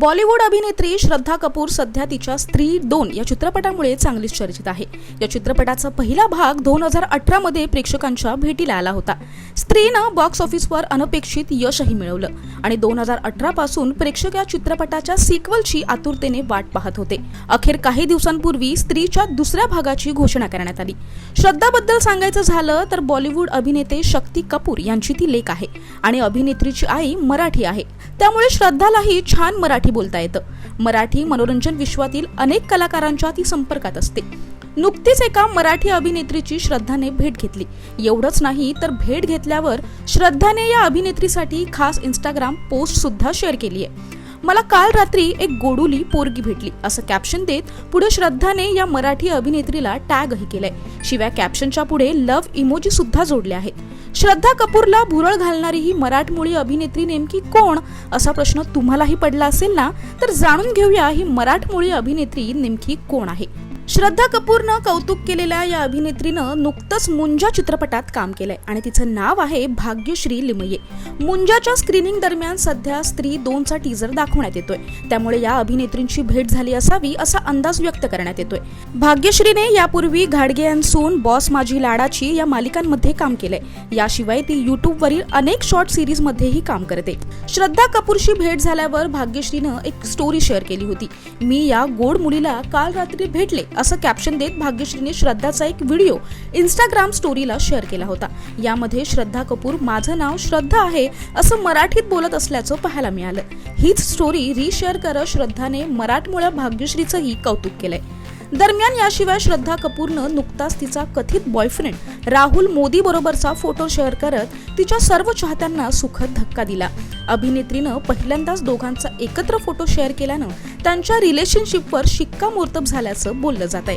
बॉलिवूड अभिनेत्री श्रद्धा कपूर सध्या तिच्या स्त्री दोन या चित्रपटामुळे चांगलीच चर्चित आहे. या चित्रपटाचा पहिला भाग दोन हजार अठरा मध्ये प्रेक्षकांच्या भेटीला आला होता. स्त्रीनं बॉक्स ऑफिसवर अनपेक्षित यशही मिळवलं आणि दोन हजार अठरा पासून प्रेक्षक या चित्रपटाच्या सिक्वलची आतुरतेने वाट पाहत होते. अखेर काही दिवसांपूर्वी स्त्रीच्या दुसऱ्या भागाची घोषणा करण्यात आली. श्रद्धाबद्दल सांगायचं झालं तर बॉलिवूड अभिनेते शक्ती कपूर यांची ती लेख आहे आणि अभिनेत्रीची आई मराठी आहे. त्यामुळे श्रद्धालाही छान मराठी बोलता येतं. मराठी मनोरंजन विश्वातील अनेक कलाकारांच्या ती संपर्कात असते. नुकतीच एका मराठी अभिनेत्रीची श्रद्धाने भेट घेतली. एवढंच नाही तर भेट घेतल्यावर श्रद्धाने या अभिनेत्रीसाठी खास इंस्टाग्राम पोस्ट सुद्धा शेअर केली आहे. मला काल रात्री एक गोडुली पोरगी भेटली. असं कॅप्शन देत पुढे श्रद्धाने या मराठी अभिनेत्रीला टॅगही केलंय. शिवाय कॅप्शनच्या पुढे लव्ह इमोजी सुद्धा जोडले आहेत. श्रद्धा कपूरला भुरळ घालणारी ही मराठमोळी अभिनेत्री नेमकी कोण असा प्रश्न तुम्हालाही पडला असेल ना तर जाणून घेऊया ही मराठमोळी अभिनेत्री नेमकी कोण आहे. श्रद्धा कपूरनं कौतुक केलेल्या या अभिनेत्रीनं नुकतंच मुंजा चित्रपटात काम केलंय आणि तिचं नाव आहे भाग्यश्री लिमये. मुंजाच्या स्क्रीनिंग दरम्यान सध्या स्त्री दोनचा टीजर दाखवण्यात येतोय. त्यामुळे या अभिनेत्रींची भेट झाली असावी असा अंदाज व्यक्त करण्यात येतोय. भाग्यश्रीने यापूर्वी घाडगे अँड सून बॉस माझी लाडाची या मालिकांमध्ये काम केलंय. याशिवाय ती युट्यूबवरील अनेक शॉर्ट सिरीज मध्येही काम करते. श्रद्धा कपूरशी भेट झाल्यावर भाग्यश्रीनं एक स्टोरी शेअर केली होती. मी या गोड मुलीला काल रात्री भेटले असं कॅप्शन देत भाग्यश्रीने श्रद्धाचा एक व्हिडिओ इंस्टाग्राम स्टोरीला शेअर केला होता. यामध्ये श्रद्धा कपूर माझं नाव श्रद्धा आहे असं मराठीत बोलत असल्याचं पाहायला मिळालं. हीच स्टोरी रिशेअर करत श्रद्धाने मराठमोळ्या भाग्यश्रीचंही कौतुक केलंय. दरम्यान याशिवाय श्रद्धा कपूरनं नुकताच तिचा कथित बॉयफ्रेंड राहुल मोदी बरोबरचा फोटो शेअर करत तिच्या सर्व चाहत्यांना सुखद धक्का दिला. अभिनेत्रीनं पहिल्यांदाच दोघांचा एकत्र फोटो शेअर केल्यानं त्यांच्या रिलेशनशिपवर शिक्कामोर्तब झाल्याचं बोललं जात आहे